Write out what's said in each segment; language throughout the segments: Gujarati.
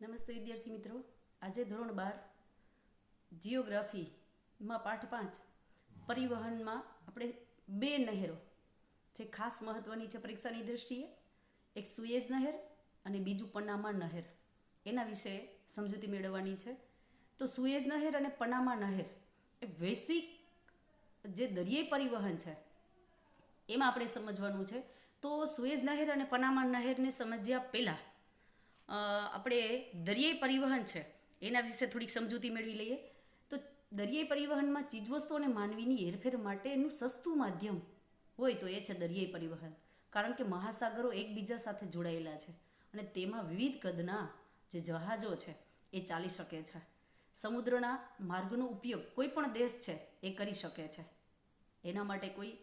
નમસ્તે વિદ્યાર્થી મિત્રો. આજે ધોરણ બાર જિયોગ્રાફીમાં પાઠ પાંચ, પરિવહનમાં આપણે બે નહેરો, જે ખાસ મહત્ત્વની છે પરીક્ષાની દૃષ્ટિએ એક સુએઝ નહેર અને બીજું પનામા નહેર. એના વિશે સમજૂતી મેળવવાની છે. તો સુએઝ નહેર અને પનામા નહેર એ વૈશ્વિક જે દરિયાઈ પરિવહન છે, એમાં આપણે સમજવાનું છે. તો સુએઝ નહેર અને પનામા નહેરને સમજ્યા પહેલાં આપણે દરિયાઈ પરિવહન છે, એના વિશે થોડીક સમજૂતી મેળવી લઈએ. તો દરિયાઈ પરિવહનમાં ચીજવસ્તુઓ અને માનવીની હેરફેર માટેનું સસ્તું માધ્યમ હોય તો એ છે દરિયાઈ પરિવહન. કારણ કે મહાસાગરો એકબીજા સાથે જોડાયેલા છે અને તેમાં વિવિધ કદના જે જહાજો છે એ ચાલી શકે છે. સમુદ્રના માર્ગનો ઉપયોગ કોઈ પણ દેશ છે એ કરી શકે છે. એના માટે કોઈ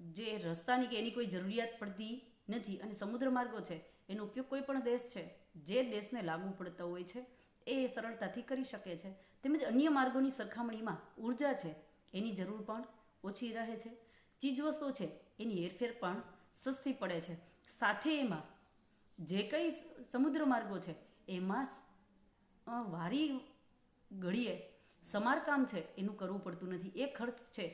જે રસ્તાની કે એની કોઈ જરૂરિયાત પડતી નથી અને સમુદ્ર માર્ગો છે એનો ઉપયોગ કોઈ પણ દેશ છે, જે દેશને લાગુ પડતા હોય છે, એ સરળતાથી કરી શકે છે. તેમજ અન્ય માર્ગોની સરખામણીમાં ઊર્જા છે, એની જરૂર પણ ઓછી રહે છે. ચીજવસ્તુ છે, એની હેરફેર પણ સસ્તી પડે છે. સાથે એમાં જે કંઈ સમુદ્ર માર્ગો છે, એમાં વારી ઘડીએ સમારકામ છે, એનું કરવું પડતું નથી. એ ખર્ચ છે,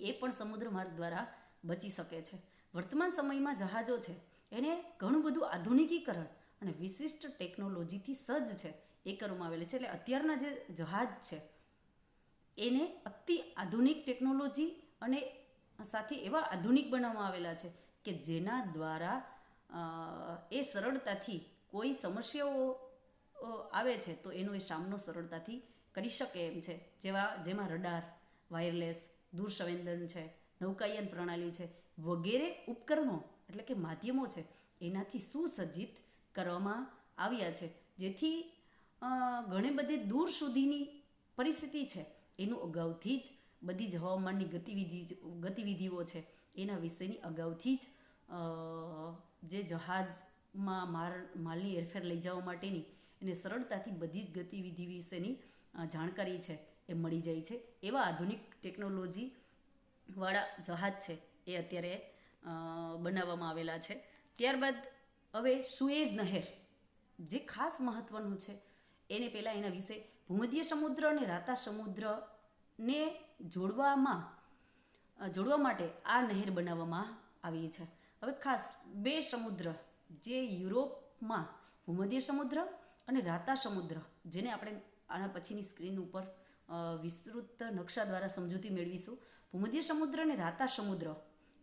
એ પણ સમુદ્ર માર્ગ દ્વારા બચી શકે છે. વર્તમાન સમયમાં જહાજો છે એને ઘણું બધું આધુનિકીકરણ અને વિશિષ્ટ ટેકનોલોજીથી સજ્જ છે એ કરવામાં આવેલી છે. એટલે અત્યારના જે જહાજ છે, એને અતિ આધુનિક ટેકનોલોજી અને સાથે એવા આધુનિક બનાવવામાં આવેલા છે કે જેના દ્વારા એ સરળતાથી કોઈ સમસ્યાઓ આવે છે તો એનો એ સામનો સરળતાથી કરી શકે એમ છે. જેવા, જેમાં રડાર, વાયરલેસ દૂર સંવેદન છે, નૌકાયન પ્રણાલી છે વગેરે ઉપકરણો એટલે કે માધ્યમો છે, એનાથી સુસજ્જિત કરવામાં આવ્યા છે. જેથી ઘણે બધી દૂર સુધીની પરિસ્થિતિ છે. એનું અગાઉથી જ બધી જ હવામાનની ગતિવિધિ, ગતિવિધિઓ છે, એના વિશેની અગાઉથી જ જે જહાજમાં માલ માલની હેરફેર લઈ જવા માટેની એને સરળતાથી બધી જ ગતિવિધિ વિશેની જાણકારી છે, એ મળી જાય છે. એવા આધુનિક ટેકનોલોજી વાળા જહાજ છે, એ અત્યારે બનાવવામાં આવેલા છે. ત્યારબાદ હવે સુએઝ નહેર, જે ખાસ મહત્ત્વનું છે, એને પહેલાં એના વિશે ભૂમધ્ય સમુદ્ર અને રાતા સમુદ્રને જોડવામાં જોડવા માટે આ નહેર બનાવવામાં આવી છે. હવે ખાસ બે સમુદ્ર, જે યુરોપમાં ભૂમધ્ય સમુદ્ર અને રાતા સમુદ્ર, જેને આપણે આના પછીની સ્ક્રીન ઉપર વિસ્તૃત નકશા દ્વારા સમજૂતી મેળવીશું. ભૂમધ્ય સમુદ્ર અને રાતા સમુદ્ર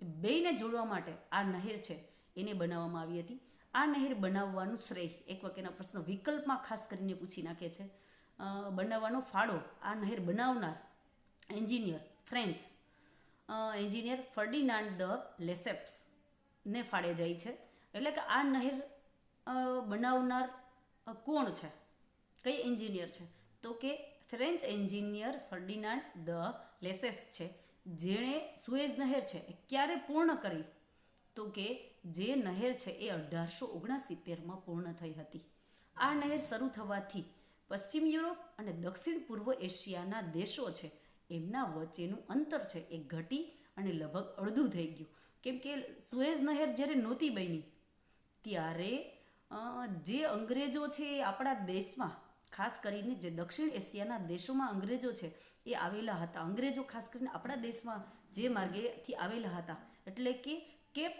બેયને જોડવા માટે આ નહેર છે, એને બનાવવામાં આવી હતી. આ નહેર બનાવવાનું શ્રેય, એક વખતના પ્રશ્ન વિકલ્પમાં ખાસ કરીને પૂછી નાખે છે. બનાવવાનો ફાળો, આ નહેર બનાવનાર engineer French engineer Ferdinand de Lesseps ને ફાળે જાય છે. એટલે કે આ નહેર બનાવનાર કોણ છે? કઈ એન્જિનિયર છે? તો કે French engineer Ferdinand de Lesseps છે. જેણે સુએઝ નહેર છે એ ક્યારે પૂર્ણ કરી? તો કે જે નહેર છે એ અઢારસો ઓગણસિત્તેરમાં પૂર્ણ થઈ હતી. આ નહેર શરૂ થવાથી પશ્ચિમ યુરોપ અને દક્ષિણ પૂર્વ એશિયાના દેશો છે એમના વચ્ચેનું અંતર છે એ ઘટી અને લગભગ અડધું થઈ ગયું. કેમ કે સુએઝ નહેર જ્યારે નહોતી બની, ત્યારે જે અંગ્રેજો છે એ આપણા દેશમાં ખાસ કરીને જે દક્ષિણ એશિયાના દેશોમાં અંગ્રેજો છે, એ આવેલા હતા. અંગ્રેજો ખાસ કરીને આપણા દેશમાં જે માર્ગેથી આવેલા હતા. એટલે કે કેપ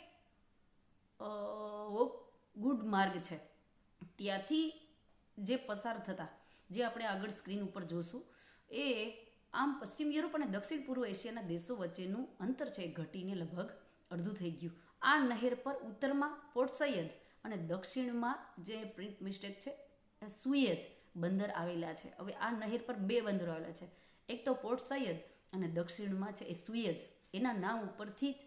ગુડ માર્ગ છે. ત્યાંથી જે પસાર થતા, જે આપણે આગળ સ્ક્રીન ઉપર જોશું, એ આમ પશ્ચિમ યુરોપ અને દક્ષિણ પૂર્વ એશિયાના દેશો વચ્ચેનું અંતર છે એ ઘટીને લગભગ અડધું થઈ ગયું. આ નહેર પર ઉત્તરમાં પોર્ટ સૈયદ અને દક્ષિણમાં જે પ્રિન્ટ મિસ્ટેક છે, સુએઝ બંદર આવેલા છે. હવે આ નહેર પર બે બંદરો આવેલા છે. એક તો પોર્ટ સૈયદ અને દક્ષિણમાં છે એ સુએજ. એના નામ ઉપરથી જ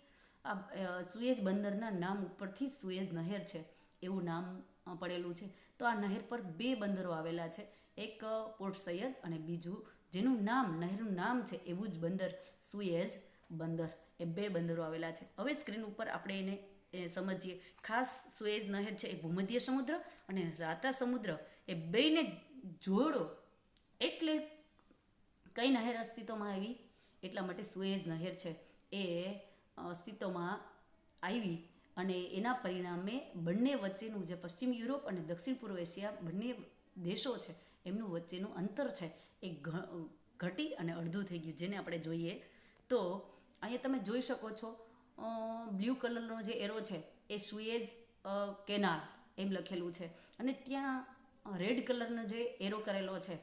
આ સુએજ બંદરના નામ ઉપરથી જ સુએજ નહેર છે એવું નામ પડેલું છે. તો આ નહેર પર બે બંદરો આવેલા છે. એક પોર્ટ સૈયદ અને બીજું જેનું નામ, નહેરનું નામ છે એવું જ બંદર, સુએજ બંદર. એ બે બંદરો આવેલા છે. હવે સ્ક્રીન ઉપર આપણે એને, એ, સમજીએ. ખાસ સુએજ નહેર છે એ ભૂમધ્ય સમુદ્ર અને રાતા સમુદ્ર. એ બેયને જોડો એટલે કઈ નહેર અસ્તિત્વમાં આવી? એટલા માટે સુએઝ નહેર છે. એ અસ્તિત્વમાં આવી અને એના પરિણામે બંને વચ્ચેનું જે પશ્ચિમ યુરોપ અને દક્ષિણ પૂર્વ એશિયા બંને દેશો છે, એમનું વચ્ચેનું અંતર છે એ ઘટી અને અડધું થઈ ગયું, જેને આપણે જોઈએ. તો અહીંયા તમે જોઈ શકો છો બ્લુ કલરનો જે એરો છે એ સુએઝ કેનાલ એમ લખેલું છે. અને ત્યાં રેડ કલરનો જે એરો કરેલો છે,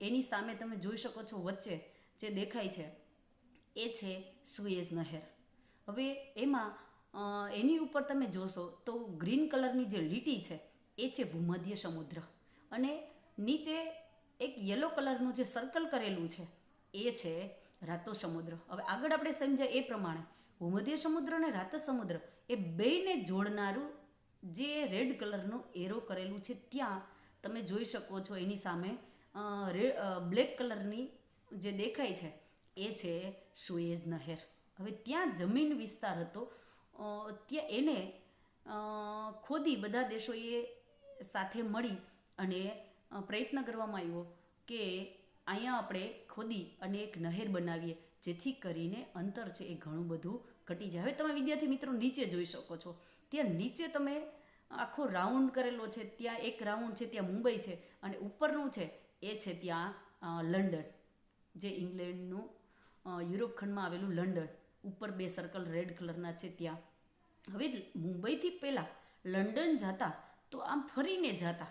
એની સામે તમે જોઈ શકો છો વચ્ચે જે દેખાય છે, એ છે સુએઝ નહેર. હવે એમાં એની ઉપર તમે જોશો તો ગ્રીન કલરની જે લીટી છે, એ છે ભૂમધ્ય સમુદ્ર. અને નીચે એક યલો કલરનું જે સર્કલ કરેલું છે, એ છે રાતો સમુદ્ર. હવે આગળ આપણે સમજાય એ પ્રમાણે, ભૂમધ્ય સમુદ્ર અને રાતો સમુદ્ર એ બેયને જોડનારું જે રેડ કલરનું એરો કરેલું છે, ત્યાં તમે જોઈ શકો છો એની સામે બ્લેક કલરની જે દેખાય છે, એ છે સુએઝ નહેર. હવે ત્યાં જમીન વિસ્તાર હતો. ત્યાં એને ખોદી બધા દેશોએ સાથે મળી અને પ્રયત્ન કરવામાં આવ્યો કે અહીંયા આપણે ખોદી અને એક નહેર બનાવીએ, જેથી કરીને અંતર છે એ ઘણું બધું ઘટી જાય. હવે તમે વિદ્યાર્થી મિત્રો નીચે જોઈ શકો છો. ત્યાં નીચે તમે આખો રાઉન્ડ કરેલો છે, ત્યાં એક રાઉન્ડ છે, ત્યાં મુંબઈ છે અને ઉપરનું છે, એ છે ત્યાં લંડન, જે ઇંગ્લેન્ડનું યુરોપ ખંડમાં આવેલું લંડન. ઉપર બે સર્કલ રેડ કલરના છે ત્યાં. હવે મુંબઈથી પહેલાં લંડન જતા તો આમ ફરીને જતા.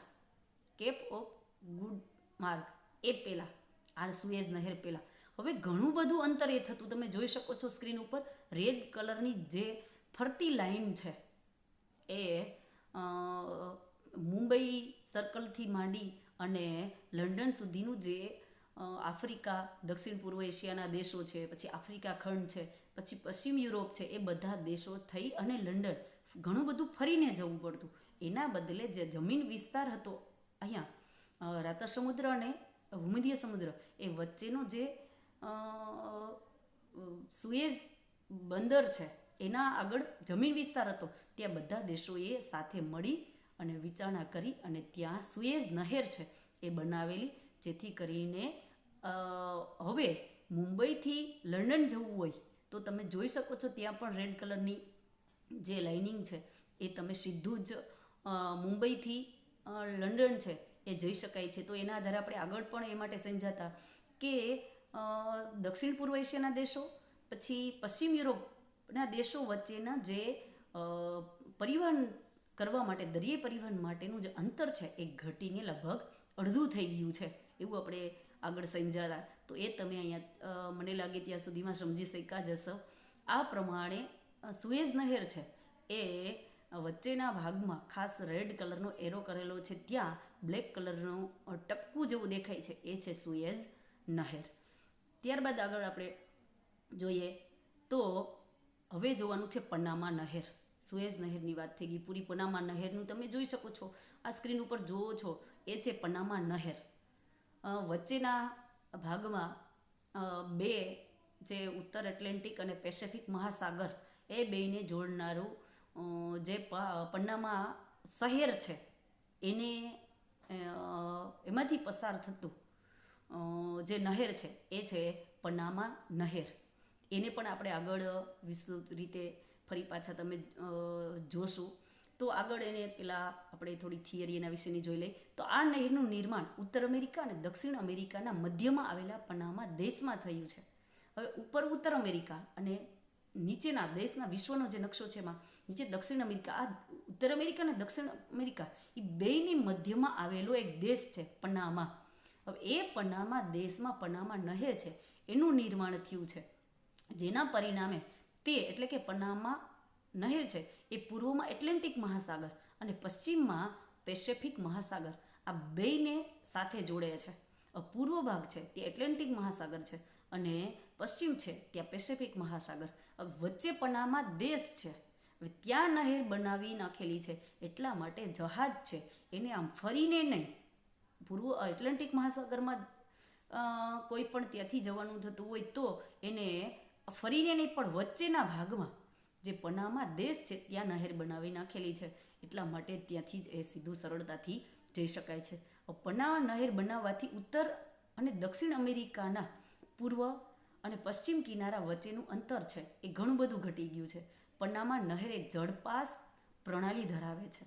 કેપ ઓફ ગુડ માર્ગ એ પહેલાં. આ સુએઝ નહેર પહેલાં. હવે ઘણું બધું અંતર એ થતું. તમે જોઈ શકો છો સ્ક્રીન ઉપર. રેડ કલરની જે ફરતી લાઈન છે, એ મુંબઈ સર્કલથી માંડી અને લંડન સુધીનું જે આફ્રિકા, દક્ષિણ પૂર્વ એશિયાના દેશો છે, પછી આફ્રિકા ખંડ છે, પછી પશ્ચિમ યુરોપ છે, એ બધા દેશો થઈ અને લંડન ઘણું બધું ફરીને જવું પડતું. એના બદલે જે જમીન વિસ્તાર હતો, અહીંયા રાતા સમુદ્ર અને ભૂમધ્ય સમુદ્ર, એ વચ્ચેનો જે સુએઝ બંદર છે એના આગળ જમીન વિસ્તાર હતો. ત્યાં બધા દેશોએ સાથે મળી અને વિચારણા કરી અને ત્યાં સુએઝ નહેર છે એ બનાવેલી, જેથી કરીને હવે મુંબઈથી લંડન જવું હોય તો તમે જોઈ શકો છો ત્યાં પણ રેડ કલરની જે લાઇનિંગ છે એ તમે સીધું જ મુંબઈથી લંડન છે એ જઈ શકાય છે. તો એના આધારે આપણે આગળ પણ એ માટે સમજાતા કે દક્ષિણ પૂર્વ એશિયાના દેશો, પછી પશ્ચિમ યુરોપના દેશો વચ્ચેના જે પરિવહન કરવા માટે, દરિયાઈ પરિવહન માટેનું જે અંતર છે, એ ઘટીને લગભગ અડધું થઈ ગયું છે. એવું આપણે આગળ સમજાતા. તો એ તમે અહીંયા મને લાગે ત્યાં સુધીમાં સમજી શક્યા જશો આ પ્રમાણે સુએઝ નહેર છે, એ વચ્ચેના ભાગમાં ખાસ રેડ કલરનો એરો કરેલો છે. ત્યાં બ્લેક કલરનું ટપકું જેવું દેખાય છે. એ છે સુએઝ નહેર. ત્યારબાદ આગળ આપણે જોઈએ તો હવે જોવાનું છે પનામા નહેર. સુએઝ નહેરની વાત થઈ ગઈ, પૂરી પનામા નહેરનું તમે જોઈ શકો છો. આ સ્ક્રીન ઉપર જુઓ છો, એ છે પનામા નહેર. વચ્ચેના ભાગમાં બે જે ઉત્તર એટલાન્ટિક અને પેસિફિક મહાસાગર, એ બેયને જોડનારું જે પન્નામા શહેર છે, એને એમાંથી પસાર થતું જે નહેર છે, એ છે પનામા નહેર. એને પણ આપણે આગળ વિસ્તૃત રીતે ફરી પાછા તમે જોશો. તો આગળ એને પેલા આપણે થોડી થિયરી એના વિશેની જોઈ લઈએ. તો આ નહેરનું નિર્માણ ઉત્તર અમેરિકા અને દક્ષિણ અમેરિકાના મધ્યમાં આવેલા પનામા દેશમાં થયું છે. હવે ઉપર ઉત્તર અમેરિકા અને નીચેના દેશના વિશ્વનો જે નકશો છે એમાં, નીચે દક્ષિણ અમેરિકા, આ ઉત્તર અમેરિકા અને દક્ષિણ અમેરિકા એ બેયની મધ્યમાં આવેલો એક દેશ છે પનામા હવે એ પનામા દેશમાં પનામા નહેર છે, એનું નિર્માણ થયું છે. જેના પરિણામે તે એટલે કે પનામા નહેર છે, એ પૂર્વમાં એટલાન્ટિક મહાસાગર અને પશ્ચિમમાં પેસિફિક મહાસાગર આ બેયને સાથે જોડે છે. પૂર્વ ભાગ છે તે એટલાન્ટિક મહાસાગર છે અને પશ્ચિમ છે, ત્યાં પેસિફિક મહાસાગર. વચ્ચે પનામા દેશ છે ત્યાં નહેર બનાવી નાખેલી છે, એટલા માટે જહાજ છે. એને આમ ફરીને નહીં, પૂર્વ એટલાન્ટિક મહાસાગરમાં કોઈ પણ ત્યાંથી જવાનું થતું હોય તો એને ફરીને નહીં પણ વચ્ચેના ભાગમાં જે પનામા દેશ છે, ત્યાં નહેર બનાવી નાખેલી છે. એટલા માટે ત્યાંથી જ એ સીધું સરળતાથી જઈ શકાય છે. પનામા નહેર બનાવવાથી ઉત્તર અને દક્ષિણ અમેરિકાના પૂર્વ અને પશ્ચિમ કિનારા વચ્ચેનું અંતર છે, એ ઘણું બધું ઘટી ગયું છે. પન્નામાં નહેર એક જળપાસ પ્રણાલી ધરાવે છે.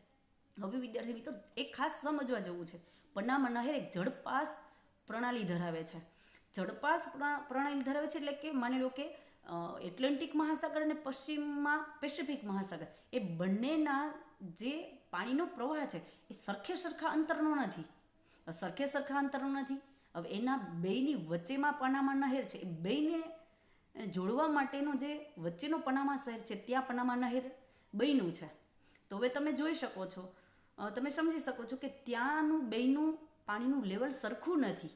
હવે વિદ્યાર્થી મિત્રો, એક ખાસ સમજવા જેવું છે. પન્નામાં નહેર એક જળપાસ પ્રણાલી ધરાવે છે. જળપાસ પ્ર- પ્રણાલી ધરાવે છે એટલે કે માની લો કે એટલાન્ટિક મહાસાગર અને પશ્ચિમમાં પેસિફિક મહાસાગર, એ બંનેના જે પાણીનો પ્રવાહ છે, એ સરખે સરખા અંતરનો નથી. સરખે સરખા અંતરનો નથી. હવે એના બેયની વચ્ચેમાં પનામા નહેર છે, એ બેયને જોડવા માટેનો જે વચ્ચેનો પનામા શહેર છે, ત્યાં પનામા નહેર બન્યું છે. તો હવે તમે જોઈ શકો છો તમે સમજી શકો છો કે ત્યાંનું બેયનું પાણીનું લેવલ સરખું નથી.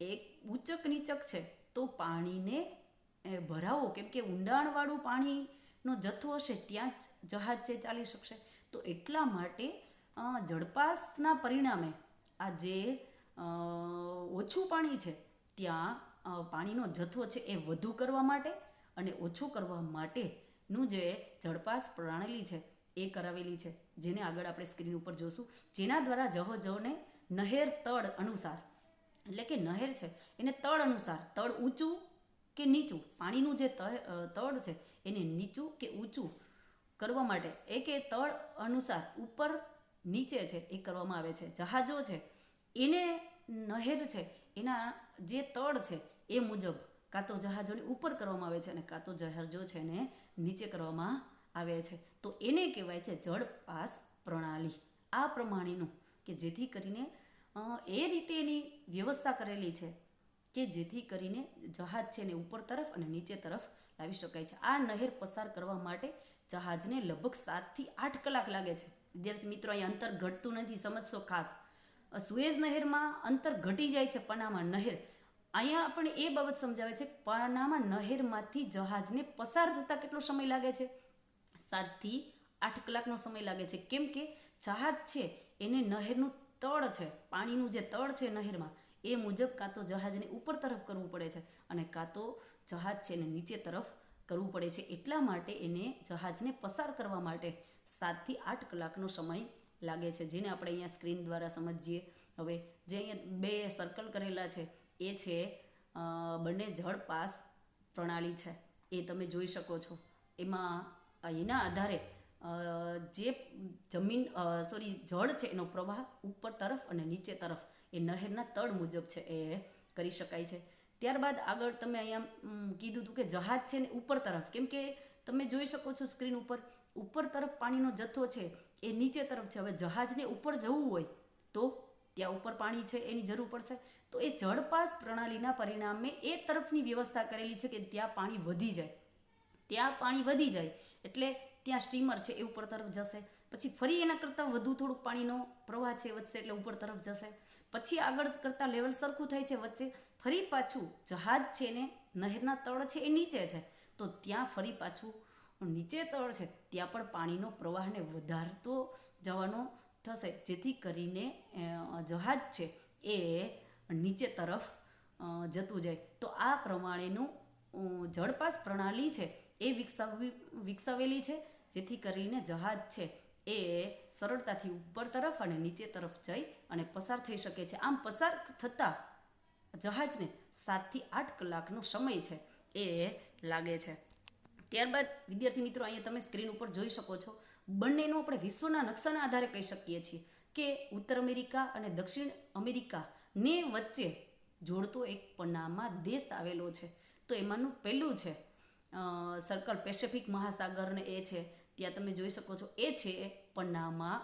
એક ઊંચક નીચક છે, તો પાણીને ભરાવો. કેમ કે ઊંડાણવાળું પાણીનો જથ્થો હશે, ત્યાં જ જહાજ છે, ચાલી શકશે. તો એટલા માટે જળપાસના પરિણામે આ જે ઓછું પાણી છે, ત્યાં પાણીનો જથ્થો છે એ વધુ કરવા માટે અને ઓછું કરવા માટેનું જે જળપાસ પ્રણાલી છે, એ કરાવેલી છે, જેને આગળ આપણે સ્ક્રીન ઉપર જોશું. જેના દ્વારા જહોજહોને નહેર તળ અનુસાર એટલે કે નહેર છે, એને તળ અનુસાર, તળ ઊંચું કે નીચું? પાણીનું જે તળ છે, એને નીચું કે ઊંચું કરવા માટે એ કે તળ અનુસાર ઉપર નીચે છે, એ કરવામાં આવે છે. જહાજો છે, એને નહેર છે, એના જે તળ છે, એ મુજબ કાં તો જહાજોને ઉપર કરવામાં આવે છે અને કાં તો જહાજો છે, એને નીચે કરવામાં આવે છે. તો એને કહેવાય છે જળપાસ પ્રણાલી. આ પ્રમાણેનું કે જેથી કરીને એ રીતે એની વ્યવસ્થા કરેલી છે કે જેથી કરીને જહાજ છે ને ઉપર તરફ અને નીચે તરફ લાવી શકાય છે. આ નહેર પસાર કરવા માટે જહાજને લગભગ સાતથી આઠ કલાક લાગે છે. વિદ્યાર્થી મિત્રો અહીં અંતર ઘટતું નથી, સમજશો ખાસ. સુએઝ નહેરમાં અંતર ઘટી જાય છે પનામા નહેર. અહીંયા પણ એ બાબત સમજાવે છે પનામા નહેરમાંથી જહાજને પસાર થતાં કેટલો સમય લાગે છે? સાતથી આઠ કલાકનો સમય લાગે છે. કેમ કે જહાજ છે એને નહેરનું તળ છે, પાણીનું જે તળ છે નહેરમાં, એ મુજબ કાં તો જહાજને ઉપર તરફ કરવું પડે છે અને કાં તો જહાજ છે એને નીચે તરફ કરવું પડે છે. એટલા માટે એને જહાજને પસાર કરવા માટે સાતથી આઠ કલાકનો સમય લાગે છે. જેને આપણે અહીંયા સ્ક્રીન દ્વારા સમજીએ. હવે જે અહીંયા બે સર્કલ કરેલા છે, એ છે બંને જળ પાસ પ્રણાલી છે. એ તમે જોઈ શકો છો. એમાં, એના આધારે જે જમીન સોરી જળ છે એનો પ્રવાહ ઉપર તરફ અને નીચે તરફ એ નહેરના તળ મુજબ છે એ કરી શકાય છે. ત્યારબાદ આગળ તમે અહીંયા કીધું હતું કે જહાજ છે ને ઉપર તરફ. કેમ કે તમે જોઈ શકો છો સ્ક્રીન ઉપર ઉપર તરફ પાણીનો જથ્થો છે, એ નીચે તરફ છે. હવે જહાજને ઉપર જવું હોય તો ત્યાં ઉપર પાણી છે, એની જરૂર પડશે. તો એ જળપાસ પ્રણાલીના પરિણામે એ તરફની વ્યવસ્થા કરેલી છે કે ત્યાં પાણી વધી જાય. ત્યાં પાણી વધી જાય. એટલે ત્યાં સ્ટીમર છે એ ઉપર તરફ જશે. પછી ફરી એના કરતાં વધુ થોડુંક પાણીનો પ્રવાહ છે વધશે એટલે ઉપર તરફ જશે. પછી આગળ કરતાં લેવલ સરખું થાય છે વચ્ચે. ફરી પાછું જહાજ છે ને, નહેરના તળ છે એ નીચે છે. તો ત્યાં ફરી પાછું નીચે તળ છે. ત્યાં પણ પાણીનો પ્રવાહને વધારતો જવાનો થશે. જેથી કરીને જહાજ છે એ નીચે તરફ જતું જાય. તો આ પ્રમાણેનું જળપાસ પ્રણાલી છે એ વિકસાવવી વિકસાવેલી છે. જેથી કરીને જહાજ છે એ સરળતાથી ઉપર તરફ અને નીચે તરફ જઈ અને પસાર થઈ શકે છે. આમ પસાર થતાં જહાજને સાતથી આઠ કલાકનો સમય છે એ લાગે છે. ત્યારબાદ વિદ્યાર્થી મિત્રો, અહીંયા તમે સ્ક્રીન ઉપર જોઈ શકો છો, બંનેનો આપણે વિશ્વના નકશાના આધારે કહી શકીએ છીએ કે ઉત્તર અમેરિકા અને દક્ષિણ અમેરિકાને વચ્ચે જોડતો એક પનામા દેશ આવેલો છે. તો એમાંનું પહેલું છે સર્કલ પેસિફિક મહાસાગરને એ છે. ત્યાં તમે જોઈ શકો છો એ છે પનામા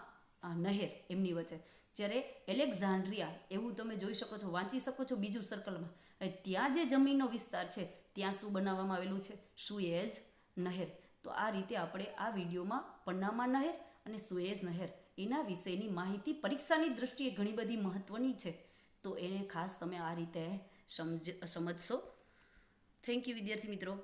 અ, નહેર એમની વચ્ચે. જ્યારે એલેક્ઝાન્ડ્રિયા એવું તમે જોઈ શકો છો વાંચી શકો છો બીજું સર્કલમાં ત્યાં જે જમીનનો વિસ્તાર છે ત્યાં શું બનાવવામાં આવેલું છે? સુએઝ નહેર. તો આ રીતે આપણે આ વિડીયોમાં પન્નામા નહેર અને સુએઝ નહેર એના વિશેની માહિતી પરીક્ષાની દ્રષ્ટિએ ઘણી બધી મહત્ત્વની છે. તો એને ખાસ તમે આ રીતે સમજ સમજશો. થેન્ક યુ વિદ્યાર્થી મિત્રો.